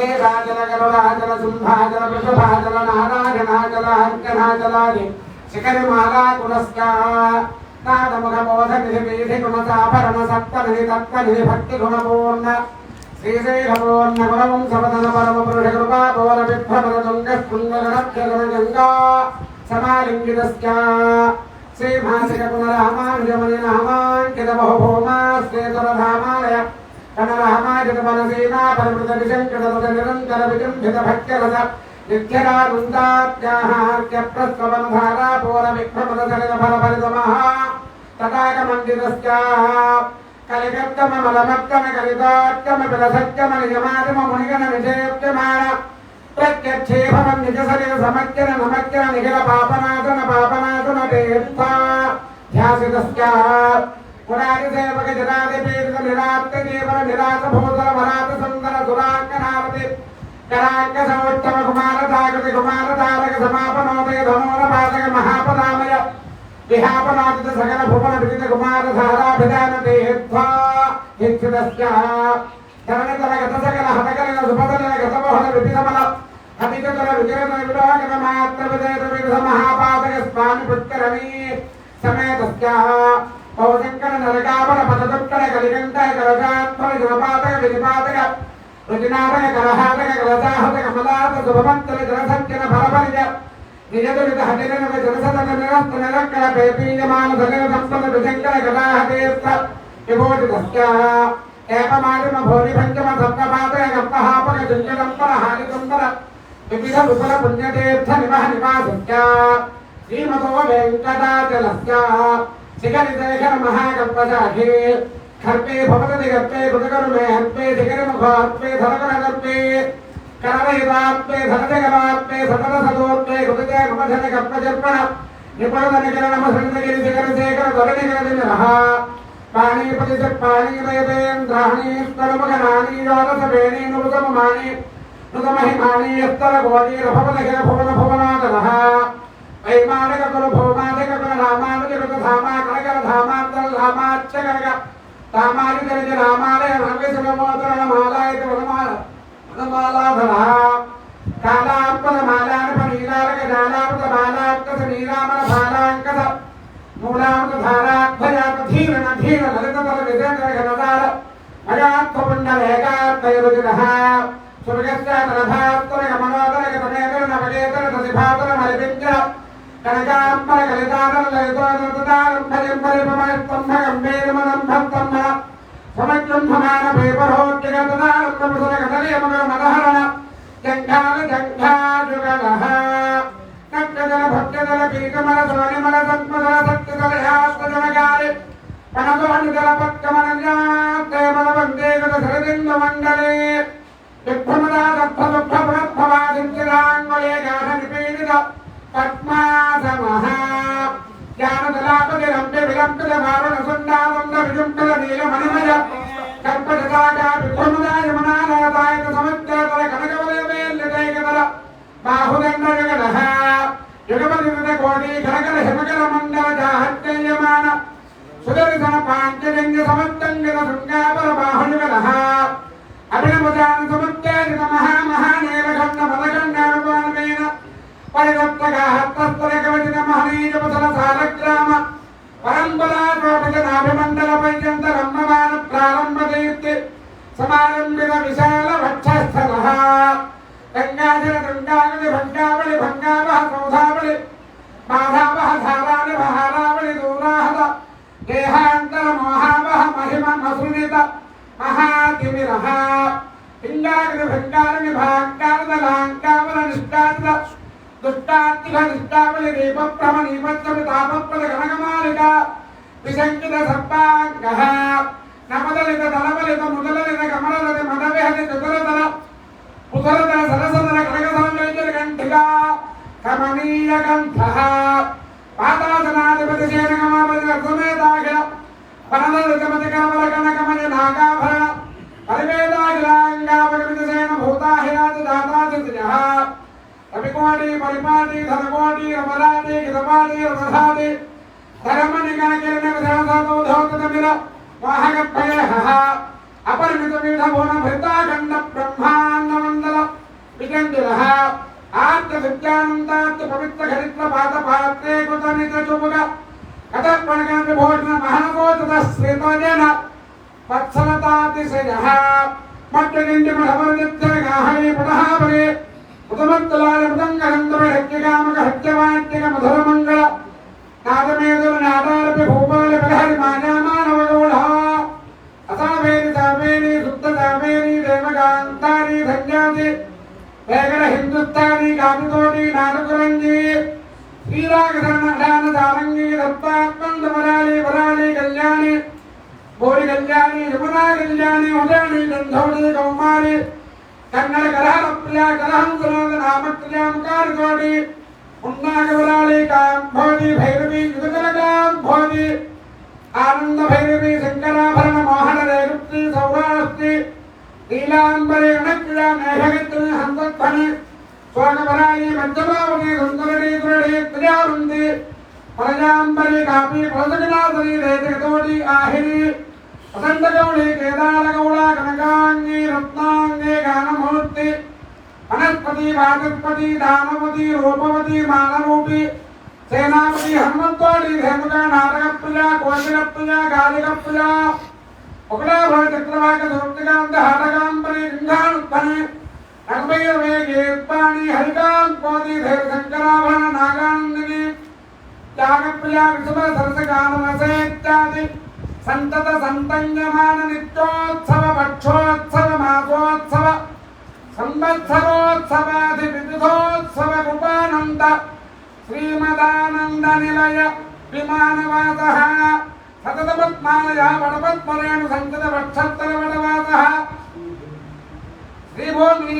వేదాచల గరుడాచల సింహాచల వృషభాచల నారాయణాచల అంకనాచలాది శిఖరి మాలా కులస్కా నాదముఖ బోధ నిధి వీధి గుణసాభరణ తత్వ నిధి భక్తి గుణపూర్ణ శ్రీశైలపూర్ణ గుణవం సవదన పరమ పురుష కృపా పవన విభ్రమణ తుంగ స్పృంగణ గంగా సమాలింగితస్యా శ్రీమాసిక పునరామానుజమని నామాంకిత బహుభూమా శ్రీధరధామాలయ కనరామాజిత మనసీమా పరిమృత విశంకట ప్రత్యక్షేభవం నిజ శరీర సమజ్జన నిఖిల పాపనాశన పాపనాశన దేవత ధ్యాసితస్య పురారి సేవక జనాది పీడిత నిరాత్త జీవన నిరాశ భూతల వరాత సుందర దురాంకనారతి కరాంక సౌత్తమ కుమార తాకృతి కుమార తారక సమాపనోదయ ధనోర పాదక మహాపదామయ. విహాపనాదిత సకల భువన విదిత కుమార సహరాభిధాన దేహిత్వా హిత్సితస్య ధరణితల గత సకల హతకలిన సుపదలిన గత మోహన విపిధమల అధికతల విజయత విలోకన మాత్ర విజయత విధ మహాపాదక స్వామి పుష్కరణి సమేతస్య. పౌశంకర నరకాపర పదదుక్కర కలిగంట కలశాత్మల జలపాతక వినిపాతక రుచినాటక కలహాటక కలసాహత కమలాత శుభమంతల జనసంచన ఫలఫలిజ నిజదురిత హటిరన జనసదన నిరస్త నిరక్కర పేపీయమాన సకల సంపద విశంకర కళాహతేస్త విభూషితస్య. ఏకమాలిమ భోని పంచమ సప్తపాతక గప్పహాపక చుంచదంపర హారికంపర వివిధ విపుల పుణ్యతీర్థ నిమహ నివాసస్య శ్రీమతో వెంకటాచలస్య శిఖరి శేఖర కర్పే భవతది కర్పే కృతకరు హర్పే శిఖరి ముఖార్పే ధరకర గర్పే కరరహితాత్మే ధనజగరాత్మే సతత సదోత్మే కృతజే మమధన కర్పజర్పణ నిపణద నికర నమ సంగగిరి శిఖర శేఖర ధరణికర నిరహ పాణీపతి పాణీరయతేంద్రాణి స్తరముఖనాని యోరస వేణి నుతమమాని నుతమహిమాని యస్తర భువన భువనాదనః సమజంభమాన పేపరోద్యగతదారం నమసర గతలేమగ మదహరణ జంఘాల జంఘాజుగలః నక్కదల భక్తదల పీకమల సోనిమల సత్మదల సత్యదల యాస్తజనగారి పనదోనిదల పక్కమనజాత్తేమల వందేగత సరదింద మండలే విభ్రమదాదభవభవభవాదించిరాంగులే గాఢ నిపీడిత పద్మాసమః జ్ఞానదలాపతి రంపి విలంపిత వారణ సుందానంద విజుంపిత నీలమణిమయ కల్పజదాగా విభ్రమదాయ మనాలయదాయక సముద్రతల కనకవలయమేల్లిదైకతల బాహుదండ జగదః యుగపతి కోటి కనకల హిమకల మండల జాహత్యయమాన సుదర్శన శృంగాపర బాహుయుగదః అభినవదాన సముద్రేత మహామహానీలఖండ మదఖండానుపానమేన పరిదత్తగా హస్తస్థల కవచిత మహనీయపసల సాలగ్రామ పరంపరా ప్రోపజనాభిమండల పర్యంత రమ్మమాన ప్రారంభ దైత్య సమారంభిత విశాల వక్షస్థల గంగాధర గంగాగలి భంగావళి భంగావహ సౌధావళి మాధావహ ధారాళి మహారావళి దూరాహత దేహాంతర మోహావహ మహిమ మసునిత మహాతిమిరః పింగాగ్ని భంగారిని భాంగారద లాంకావల నిష్ఠారిత దుష్టాత్తిక నిష్ఠావళి దీప భ్రమ నీపత్సమి తాపప్రద గణగమాలిక విశంకిత సర్పాంగ నమదలిత దళబలిత ముదలలిత కమలలిత మదవిహలి దుదరతల పుదరతల సరసతల కనక సంయోజన కంఠిక. కమనీయ కంఠ. పాతాసనాధిపతి సేనగమాపతి వాహనప్రయహ. అపరిమిత పీఠ భువన భృతాఖండ బ్రహ్మాండ మండల కంజరః ఆర్త విద్యానందాత్మ పవిత్ర హరిత్ర పాత పాత్రే కృతమిత చుముగ కథ పణగామి భోజన మహాకోతద శ్రీతోజన వత్సలతాతిశయ మట్టనిండి మహమర్నిత్యగాహరి పునఃపరే ఉదమత్తులాల మృదంగరంధర హత్యకామక హత్యవాట్యక మధుర మంగళ నాదమేదుల నాదారపి భూపాల బలహరి మానామానవగౌఢ காட்டுத்தோடி நாடுகுரங்கி ஸ்ரீராகதான தாரங்கி ரத்தாத்மன் தமராளி வராளி கல்யாணி கோடி கல்யாணி யமுனா கல்யாணி உஜாணி கந்தோடி கௌமாரி கன்னட கரஹரப்பிரியா கரஹங்குலோக நாமக்கிரியாம் கார்கோடி உன்னாக வராளி காம்போதி பைரவி யுதகலகாம் போதி ஆனந்த பைரவி சங்கராபரண மோகன ரேகுப்தி சௌராஸ்தி நீலாம்பரி இணக்கிழா மேகத்து ஹந்தத்வனி హంతధ్వని మధ్యభావని పంచమావతి దృఢి దురడి త్రియారుంది ప్రజాంబరి కాపి ప్రసగనాథని రేతోటి ఆహిరి. వసంతగౌళి కేదారగౌళ కనకాంగి రత్నాంగి గానమూర్తి. వనస్పతి వాచస్పతి దానవతి రూపవతి మానరూపి సేనాపతి హనుమంతోడి రేముక నాటక ప్రియ కోశల ఒకటే భవ చక్రవాక సూర్తికాంత హరకాంబరి లింగానుత్పని. నగభైరవే హరికాం హరికాంకోది దేవ శంకరాభరణ నాగానందిని త్యాగప్రియ విషమ సరసగానరసేత్యాది సంతత సంతంగమాన నిత్యోత్సవ పక్షోత్సవ మాసోత్సవ సంవత్సరోత్సవాది వివిధోత్సవ కృపానంద శ్రీమదానంద నిలయ విమానవాద సతతపద్మాలయ వడపద్మరేణు సంతత వక్షత్తర వడవాస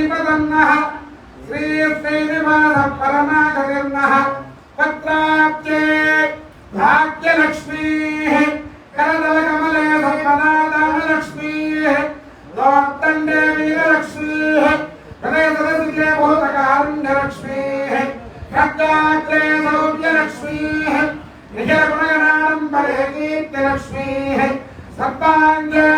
श्रीपदन्नः श्रीश्रीनिवासः परमागतिर्नः। पत्राब्जे भाग्यलक्ष्मीः, करदलकमले सर्वनादानलक्ष्मीः, लोक्तण्डे वीरलक्ष्मीः हृदयसदसुजे भूतकारुण्यलक्ष्मीः खड्गाग्रे सौव्यलक्ष्मीः निखिलगुणगणाडम्बरे कीर्तिलक्ष्मीः, सर्वाङ्गे